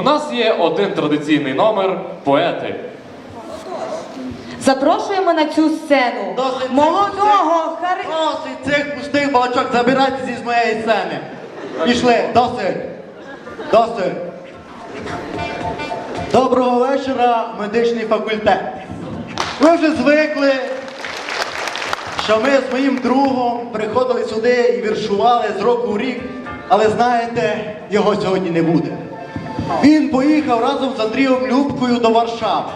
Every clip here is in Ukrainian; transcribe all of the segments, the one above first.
у нас є один традиційний номер поети. Запрошуємо на цю сцену Досить молодого хари... Досить цих пустих балачок, забирайтеся з моєї сцени. Пішли, досить. Досить. Доброго вечора, медичний факультет. Ви вже звикли, що ми з моїм другом приходили сюди і віршували з року в рік, але знаєте, його сьогодні не буде. Він поїхав разом з Андрієм Любкою до Варшави.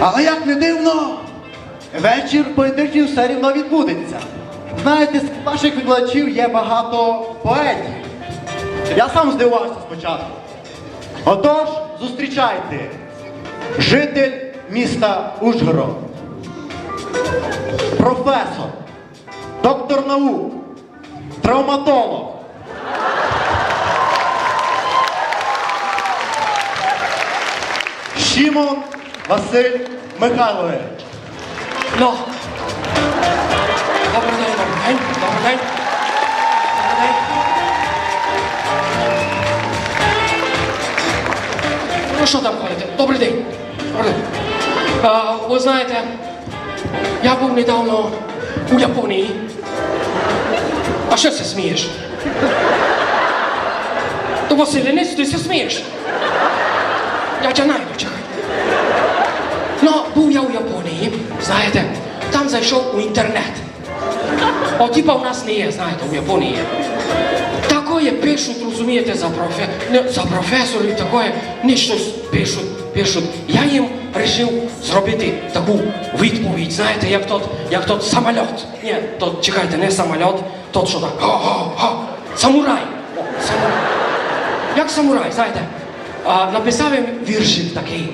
Але як не дивно, вечір поетичний все рівно відбудеться. Знаєте, з ваших викладачів є багато поетів. Я сам здивувався спочатку. Отож, зустрічайте, житель міста Ужгород, професор, доктор наук, травматолог. Шімон Василь Михайлович. Ну. Добрий день, добрий день, добрий день. Ну що там ходите? Добрий день. Добрий день. А, ви знаєте, я був недавно у Японії. А що ти смієш? То Василинець, ти смієш? Я тебе найду, чекай. Був я у Японії, знаєте, там зайшов у інтернет. О, типа у нас не є, знаєте, у Японії. Такое пишуть, розумієте, за, професорів, не щось пишуть, пишуть. Я їм вирішив зробити таку відповідь, знаєте, як тот самоліт. Ні, тот, чекайте, не самоліт, тот, що так, га-га-га, самурай. Як самурай, знаєте, написав їм віршик такий.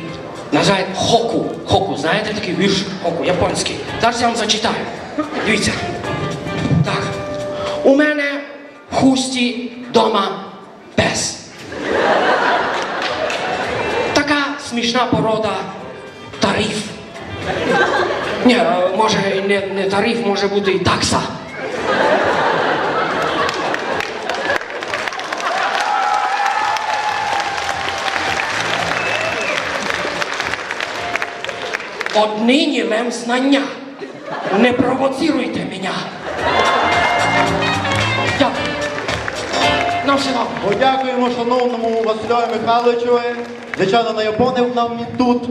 Називає хоку. Хоку, знаєте такий вірш хоку, японський. Зараз я вам зачитаю. Дивіться. Так. У мене в хусті дома пес. Така смішна порода тариф. Ні, е, може не, не тариф, може бути і такса. Отнині лем знання. Не провоцируйте мене. Дякую. На все добре. Подякуємо шановному Василю Михайловичу. Звичайно, на наябонив нам він тут.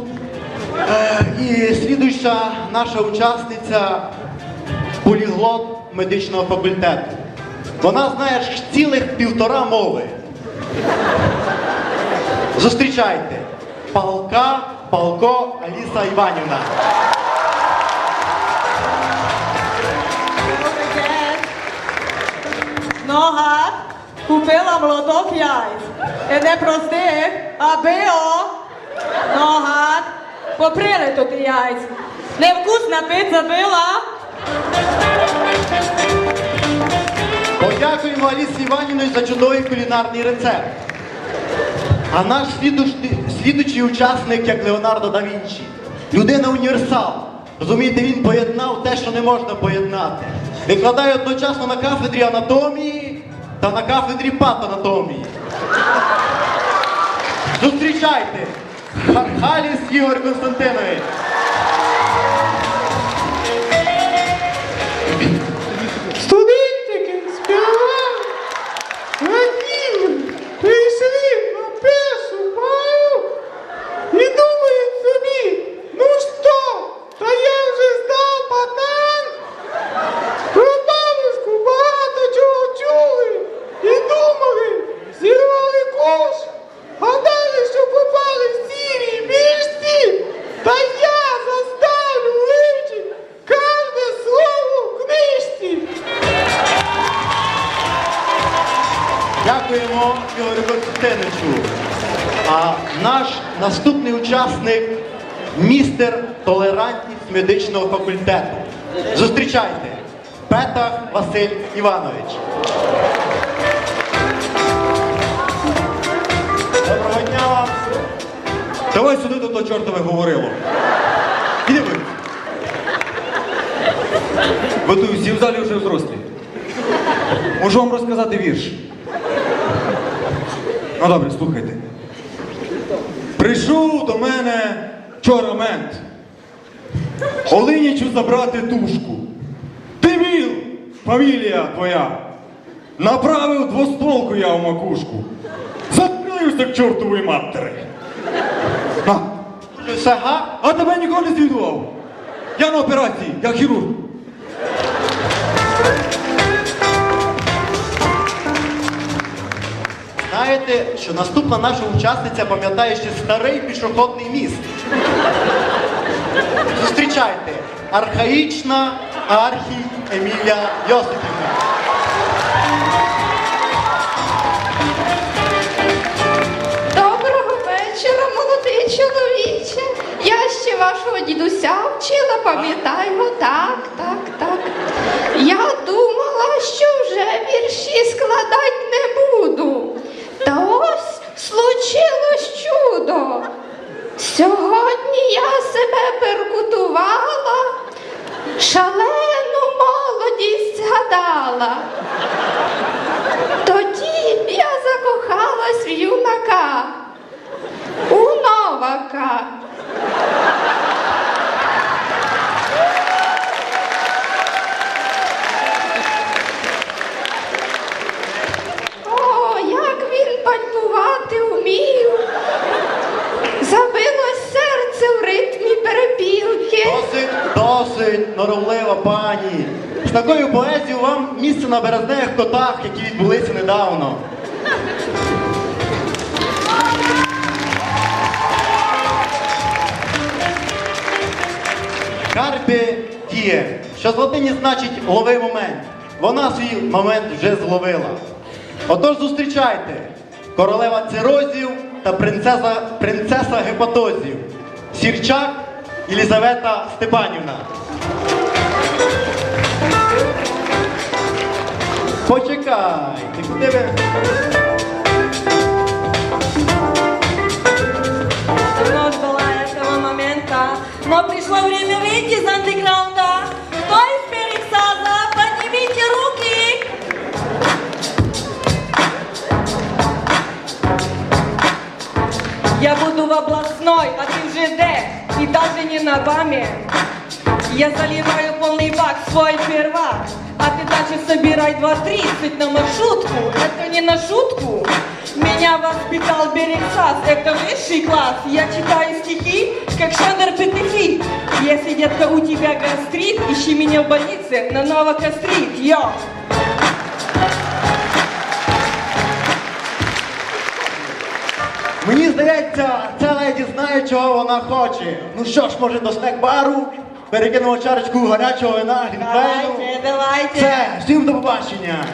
Е, і слідуюча наша учасниця поліглот медичного факультету. Вона знає ж цілих півтора мови. Зустрічайте. Палка, Палко Аліса Іванівна. Нога купила молоток яйць. І не простих, а био. Нога поприли тут яйць. Невкусна пицца била. Подякуємо Алісі Іванівні за чудовий кулінарний рецепт. А наш слідуючий учасник, як Леонардо да Вінчі, людина універсал. Розумієте, він поєднав те, що не можна поєднати. Викладає одночасно на кафедрі анатомії та на кафедрі патанатомії. Зустрічайте! Хархаліс Ігор Константинович. Дякуємо Ігорю Константиновичу. А наш наступний учасник містер толерантність медичного факультету. Зустрічайте, Петах Василь Іванович. Доброго дня вам. Давай сюди до того чортове говорило. Іди ви. Ви тут всі в залі вже взрослі. Можу вам розказати вірш. Ну добре, слухайте. Прийшов до мене вчора мент. Олинічу забрати тушку. Ти фамілія твоя. Направив двостволку я в макушку. Закрився к чортової Все га? а тебе ніколи не звідував. Я на операції, я хірург. Знаєте, що наступна наша учасниця пам'ятає ще старий пішохідний міст. Зустрічайте, архаїчна архі Емілія Йосипівна. Доброго вечора, молодий чоловіче. Я ще вашого дідуся вчила, пам'ятаю, так, так, так. Я думала, що вже вірші складати не буду. Та ось случилось чудо. Сьогодні я себе перкутувала, шалену молодість згадала. Тоді я закохалась в юнака, у новака. О, як він пальмувати умів. Забилось серце в ритмі перепілки. Досить, досить, норовлива пані. З такою поезією вам місце на березневих котах, які відбулися недавно. Карпі діє, що з латині значить лови момент. Вона свій момент вже зловила. Отож зустрічайте королева цирозів та принцеса, принцеса гепатозів. Сірчак Єлізавета Степанівна. Почекайте, куди ви? Но пришло время областной, а ты в ЖД, и даже не на БАМе. Я заливаю полный бак свой первак, а ты дальше собирай 2.30 на маршрутку. Это не на шутку. Меня воспитал Берексас, это высший класс. Я читаю стихи, как Шандер Петухи. Если, детка, у тебя гастрит, ищи меня в больнице на Новокострит. Йо! Мені здається, ця леді знає, чого вона хоче. Ну що ж, може до снек-бару? Перекинемо чарочку гарячого вина, глінтвейну. Давайте, давайте. Все, всім до побачення.